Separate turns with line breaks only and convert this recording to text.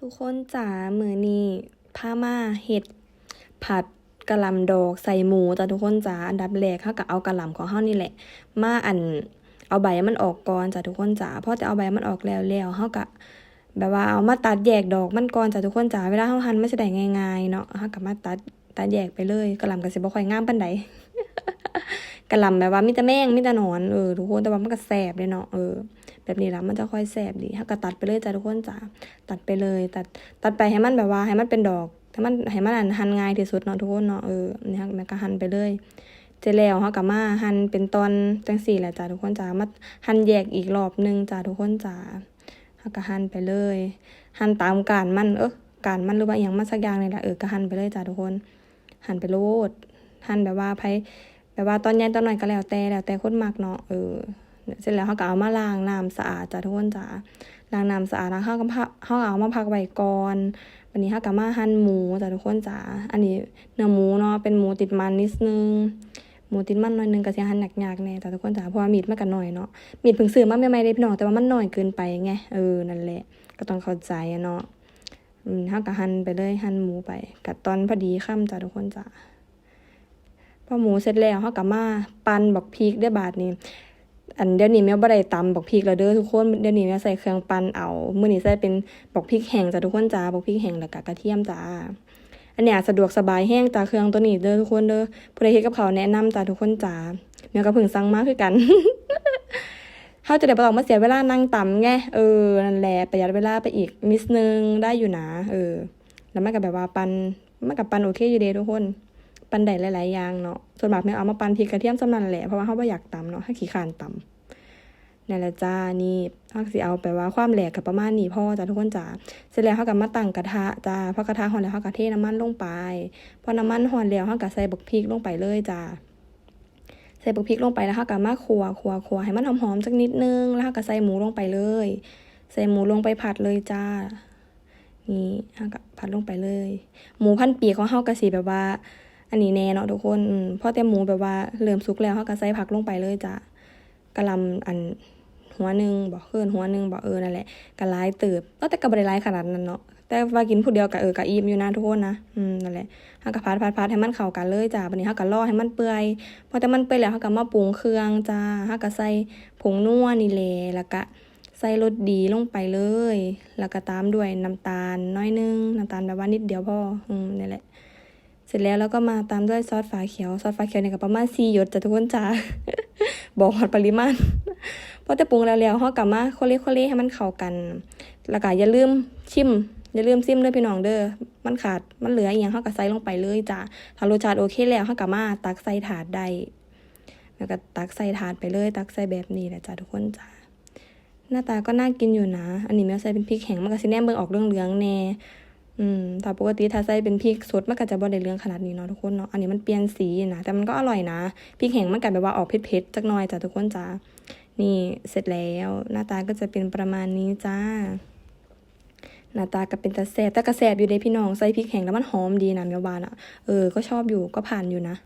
ทุกคนจ๋ามือนี้พามาเฮ็ด ผัดกะหล่ำดอกใส่หมูจ้ะทุกคนจ๋าอันดับแรกเฮาก็เอากะหล่ำของเฮานี่แหละ มาอันเอาใบมันออกก่อนจ้ะทุกคนจ๋าพอจะเอาใบมันออกแล้วแล้วเฮาก็แบบว่าเอามาตัดแยกดอกมันก่อนจ้ะทุกคนจ๋าเวลาเฮาหั่นมันสิได้ง่ายๆเนาะเฮาก็มาตัดตัดแยกไปเลยกะหล่ำก็สิบ่ค่อยงามปานใดกะหล่ำแบบว่ามีแต่แมงมีแต่หนอนเออทุกคนแต่ว่ามันก็แสบเลยเนาะเออ แบบนี้ละมันจะค่อยแสบดีถ้าก็ตัดไปเลยจ้ะทุกคนจ้ะตัดไปเลย ตัดตัดไปให้มันแบบว่าให้มันเป็นดอกให้มันให้มันหั่นง่ายที่สุดเนาะทุกคนเนาะเออนี่ฮะมันก็หั่นไปเลยเสร็จแล้วเฮาก็มาหั่นเป็นตอนจังสี่แหละจ้ะทุกคนจ้ะมาหั่นแยกอีกรอบหนึงจ้ะทุกคนจ้ะเฮาก็หั่นไปเลย หั่นตามการมันเออการมันหรือว่าอหยังมันสักอย่างนี่แหละเออก็หั่นไปเลยจ้ะทุกคน หั่นไปโลดหั่นแบบว่าไผแบบว่าตอนใหญ่ตอนหน้อยก็แล้วแต่แล้วแต่คนมักเนาะเออ เสร็จแล้วเขาก็เอามาล้างน้ำสะอาดจ้ะทุกคนจ้ะล้างน้ำสะอาดแล้วเขาก็พักเขาเอามาพักไว้ก่อนวันนี้เขาก็มาหั่นหมูจ้ะทุกคนจ้ะอันนี้เนื้อหมูเนาะเป็นหมูติดมันนิดนึงหมูติดมันหน่อยนึงก็สิหั่นหนักๆแน่จ้ะทุกคนจ้ะเพราะว่ามีดมันก็น้อยเนาะมีดเพิ่งซื้อมาใหม่ๆเด้พี่น้องแต่ว่ามันหน้อยเกินไปไงเออนั่นแหละ ก็ต้องเข้าใจเนาะอืมเขาก็หั่นไปเลยหั่นหมูไปกัดตอนพอดีค่ำจ้ะทุกคนจ้ะพอหมูเสร็จแล้วเขาก็มาปั่นบักพริกด้บาทนี้ อันเดี๋ยวนี้แม่บ่ได้ตำบักพริกแล้วเด้อทุกคนเดี๋ยวนี้แม่ใส่เครื่องปั่นเอามื้อนี้ใส่เป็นบักพริกแห้งจ้ะทุกคนจ้าบักพริกแห้งแล้วก็กระเทียมจ้าอันเนี้ยสะดวกสบายแห้งจ้าเครื่องตัวนี้เด้อทุกคนเด้อผู้ใดเฮ็ดกับเขาแนะนำจ้าทุกคนจ้าแม่ก็เพิ่งสั่งมาคือกันเฮาจะได้บ่ต้องมาเสียเวลานั่งตำไงเออนั่นแหละประหยัดเวลาไปอีกนิดนึงได้อยู่นะเออแล้วมันก็แบบว่าปันมันก็ปันโอเคอยู่เด้ทุกคน ปันได้หลายๆอย่างเนาะส่วนมากแม่เอามาปันพริกกระเทียมสำนันแหละเพราะว่าเฮาบ่อยากตำเนาะถ้าขี้คร้านตำนั่นแหละจ้า นี่เฮาก็สิเอาไปว่าความแหลกกับประมาณนี้พ่อจ้าทุกคนจ้า เสร็จแล้วเฮาก็มาตั้งกระทะจ้าพอกระทะร้อนแล้วเฮาก็เทน้ำมันลงไป พอน้ำมันร้อนแล้วเฮาก็ใส่บักพริกลงไปเลยจ้า ใส่บักพริกลงไปแล้วเฮาก็มาคั่วคั่วคั่วให้มันหอมๆสักนิดนึง แล้วเฮาก็ใส่หมูลงไปเลย ใส่หมูลงไปผัดเลยจ้า นี่เฮาก็ผัดลงไปเลย หมูพันปีของเฮาก็สิแบบว่า อันนี้แน่เนาะทุกคนอืมพอแต่หมูแบบว่าเริ่มสุกแล้วเฮาก็ใส่ผักลงไปเลยจ้ากะลำอันหัวหนึ่งบอกเคินหัวหนึ่งบอกเออนั่นแหละก็หลายเติบก็แต่ก็บ่ได้หลายขนาดนั้นเนาะแต่ว่ากินผู้เดียวก็เออก็อิ่มอยู่นะทุกคนนะอืมนั่นแหละเฮาก็พัดพัดพัดให้มันเข้ากันเลยจ้าบัดนี้เฮาก็รอให้มันเปื่อยพอแต่มันเปื่อยแล้วเฮาก็มาปรุงเครื่องจ้าเฮาก็ใส่ผงนัวนี่แหละแล้วก็ใส่รสดีลงไปเลย แล้วก็ตามด้วยน้ำตาลน้อยนึงน้ำตาลแบบว่านิดเดียวพออืมนี่แหละ เสร็จแล้วแล้วก็มาตามด้วยซอสฝาเขียว ซอสฝาเขียวเนี่ยก็ประมาณ4หยดจ้ะทุกคนจ้าบอกหอดปริมาณพอแต่ปรุงแล้วแล้วเฮากลับมาโคเลโคเลให้มันเข้ากัน แล้วก็อย่าลืมชิม อย่าลืมซิมเด้อพี่น้องเด้อ มันขาด มันเหลืออีหยังเฮาก็ใส่ลงไปเลยจ้ะถ้ารสชาติโอเคแล้วเฮากลับมาตักใส่ถาดได้ แล้วก็ตักใส่ถาดไปเลย ตักใส่แบบนี้แหละจ้ะทุกคนจ้ะหน้าตาก็น่ากินอยู่นะ อันนี้แม่ใส่เป็นพริกแห้งมันก็สิแนมเบิ่งออกเรื่องๆแน่ อืมแต่ปกติถ้าใส่เป็นพริกสดมันก็จะบ่ได้เรื่องขนาดนี้เนาะทุกคนเนาะ อันนี้มันเปลี่ยนสีนะ แต่มันก็อร่อยนะ พริกแห้งมันก็แบบว่าออกเผ็ดๆจักหน่อยจ้ะทุกคนจ้านี่เสร็จแล้ว หน้าตาก็จะเป็นประมาณนี้จ้า หน้าตาก็เป็นตาแสบแต่กระแสบอยู่เด้พี่น้องใส่พริกแห้งแล้วมันหอมดีนะเมียวบานอะ เออ ก็ชอบอยู่ ก็ผ่านอยู่นะ